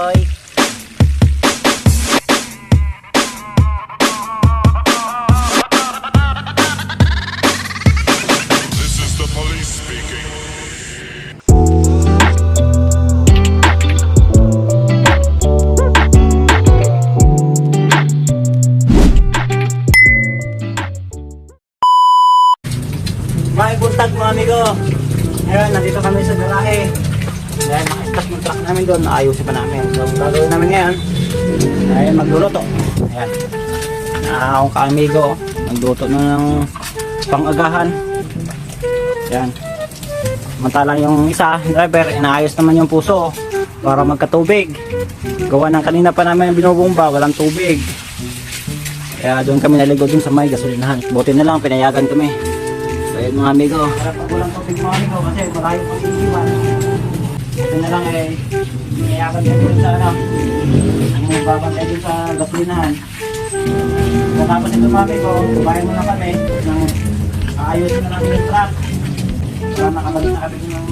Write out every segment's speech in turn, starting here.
boy. This is the police speaking. May buntag mga amigo. Ngayon, nandito kami sa garahe. Dahil naka-stack yung truck namin doon, naayusin pa namin. So, ang gagawin namin ngayon, ay magluluto. Ayan. Na akong ka-amigo, nagluto na ng pang-agahan. Ayan. Samantalang yung isa, driver, inaayos naman yung puso para magkatubig. Gawa ng kanina pa namin binubumba, walang tubig. Kaya doon kami naligo doon sa may gasolinahan. Buti na lang, pinayagan kami. So yun mga amigo. Harap pag walang tubig mga amigo kasi malayo pang iiwan. Buti na lang eh, pinayagan kami doon sa ano. Ang babantay doon sa gasolinahan. Pagkatapos ito mga amigo, kumain muna kami ng aayusin na namin yung truck. Para nakabalik na kami ng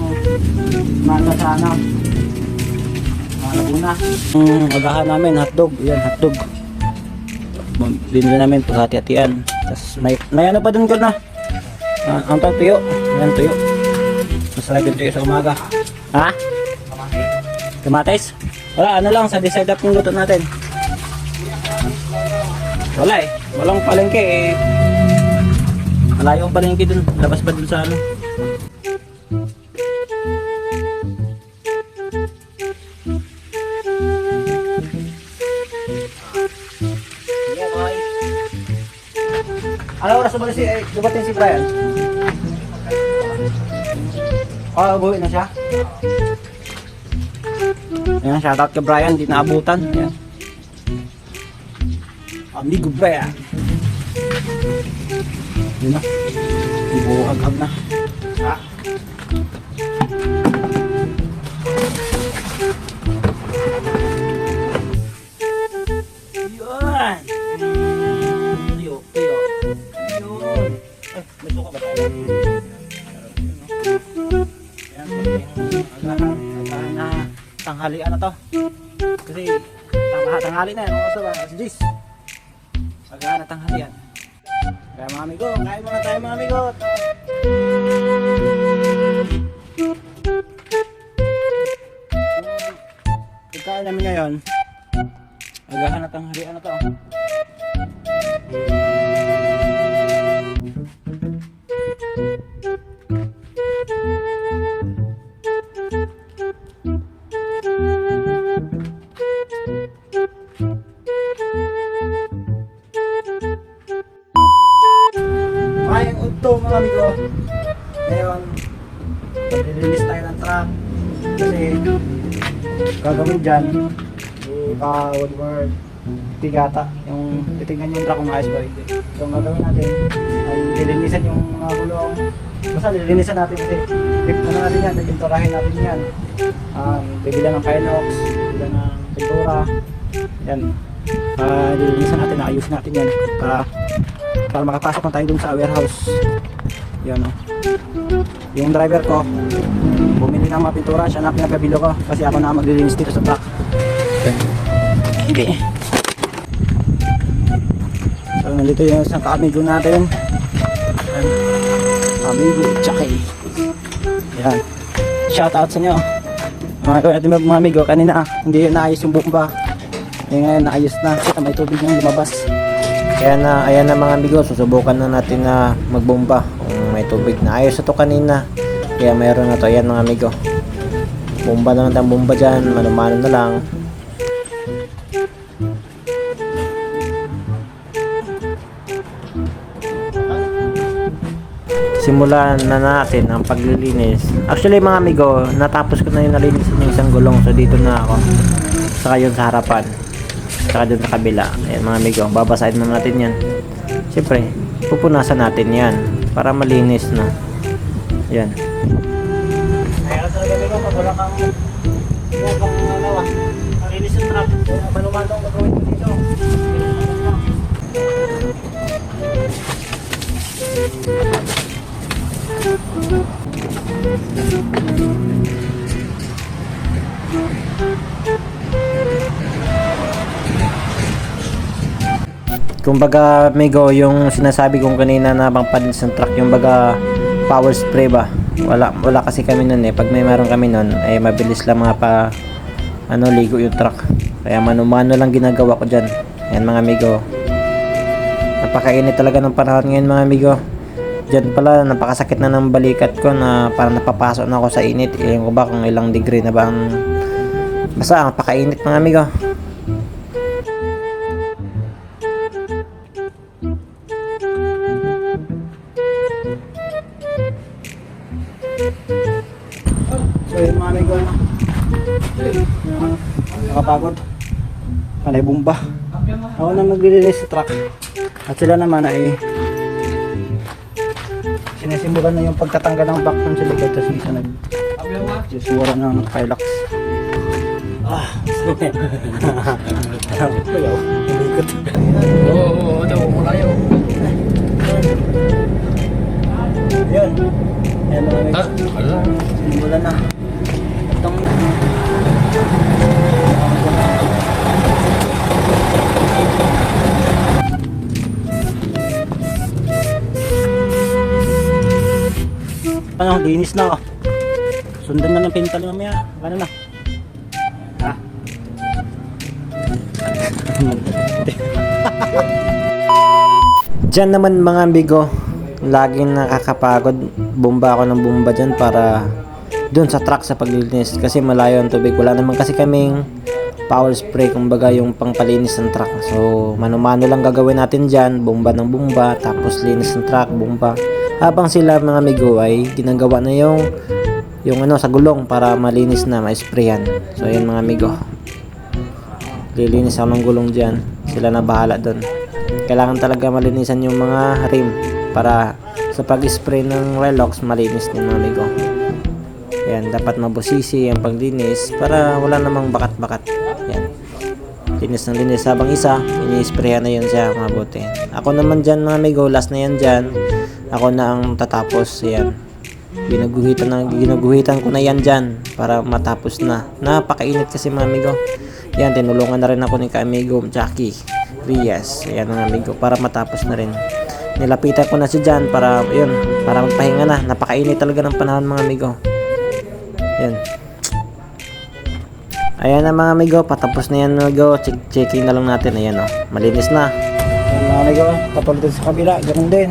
manda sa ano. Mga laguna. Ang agahan namin, hotdog. Yan, hotdog binili namin paghati-hatian. Tapos may, may ano pa dun ko na. Ah, ang tawag tuyo. Ayan tuyo. Yung tuyo sa umaga. Ha? Kamatis? Wala, ano lang sa decide up yung luto natin. Wala eh. Walang palengke eh. Malayo ang palengke dun. Labas ba dun sa ano? Ano oras ba si eh, dumating si Brian? Ah, oh, buwi na siya. Ayan, shoutout kay Brian, di naabutan. Ayan. Amigo Brian. Yun na. Ibuhag-hag na. Ha? Agahan na tanghalian na to. Kasi tangha, tanghali na yan, mga oras ba? 10. Agahan na tanghalian. Kaya mga amigo, kain muna tayo mga amigo. Pagkain namin ngayon, agahan na tanghalian na to. Mayang gagawin dyan, uh, Woodward, tigata. Yung titignan yung truck kung ayos ba hindi. So, ang gagawin natin, ay lilinisan yung mga gulong. Basta lilinisan natin kasi, tip na natin yan, pipinturahin natin yan. Um, bibilan ng Pinox, bibilan ng pintura. Yan. Uh, lilinisan natin, ayusin natin yan. Para para makapasok na tayo dun sa warehouse yun o yung driver ko bumili ng mga pintura siya na pinagkabilo ko kasi ako na maglilinis dito sa truck. Hindi so nandito yung isang kaamigo natin. Amigo Chucky yan shout out sa inyo. Mga natin mga amigo kanina hindi yun naayos yung bomba eh ngayon naayos na. Kita may tubig nang lumabas. Kaya na, ayan na mga amigo, susubukan na natin na magbomba kung may tubig. Na. Ayos na to kanina. Kaya mayroon na to. Ayan mga amigo. Bomba na natin ang bomba dyan. Manumano na lang. Simulan na natin ang paglilinis. Actually mga amigo, natapos ko na yung nalinis ng isang gulong. So dito na ako. Saka yun sa harapan. Saka dun sa kabila. Ayan mga amigo, babasahin na natin yan. Siyempre, pupunasan natin yan. Para malinis na. Yan. Kaya talaga nila pag wala kang wala kang ano ah. Narinis yung truck. Ano dito. Kumbaga, Migo, yung sinasabi kong kanina na pang ng truck, yung baga power spray ba? Wala, wala kasi kami nun eh. Pag may meron kami nun, eh mabilis lang mga pa ano, ligo yung truck. Kaya mano-mano lang ginagawa ko dyan. Ayan mga amigo. Napakainit talaga ng panahon ngayon mga amigo. Diyan pala, napakasakit na ng balikat ko na parang napapasok na ako sa init. Ewan ko ba kung ilang degree na ba ang... Basta, napakainit mga amigo. Nakapagod. Panay bumba. Ako na maglilinis sa truck. At sila naman ay sinisimulan na yung pagtatanggal ng vacuum sa likod tapos isa nag susura ng Hilux. Ah, Kuyaw, umikot. Oo, oo, daw, malayo. Yun. Ayan mga. Ha? Ala. Simulan na. Itong... linis na oh. Sundan na ng pintal mamaya. Ano na? Ha? Diyan naman mga amigo, laging nakakapagod. Bumba ako ng bumba dyan para doon sa truck sa paglilinis kasi malayo ang tubig. Wala naman kasi kaming power spray, kumbaga yung pangpalinis ng truck. So, mano-mano lang gagawin natin dyan, bumba ng bumba, tapos linis ng truck, bumba. Habang sila mga amigo ay ginagawa na yung yung ano sa gulong para malinis na, ma-sprayan. So, ayan mga amigo. Lilinis ako ng gulong dyan. Sila na bahala doon. Kailangan talaga malinisan yung mga rim para sa pag-spray ng Relox malinis din mga amigo. Yan, dapat mabusisi ang paglinis para wala namang bakat-bakat. Yan. Linis ng linis habang isa, ini-sprayan na yun siya mabuti. Ako naman dyan mga amigo, last na yan dyan. Ako na ang tatapos. Yan. Ginaguhitan, na, ginaguhitan ko na yan dyan para matapos na. Napakainit kasi mga amigo. Yan, tinulungan na rin ako ni ka-amigo Jackie Rias. Yan mga amigo, para matapos na rin. Nilapitan ko na si Jan para, yun, para magpahinga na. Napakainit talaga ng panahon mga amigo. Yan. Ayan na mga amigo, patapos na yan mga amigo. Check checking na lang natin. Ayan o, malinis na. Mga amigo, din sa kabila, ganun din.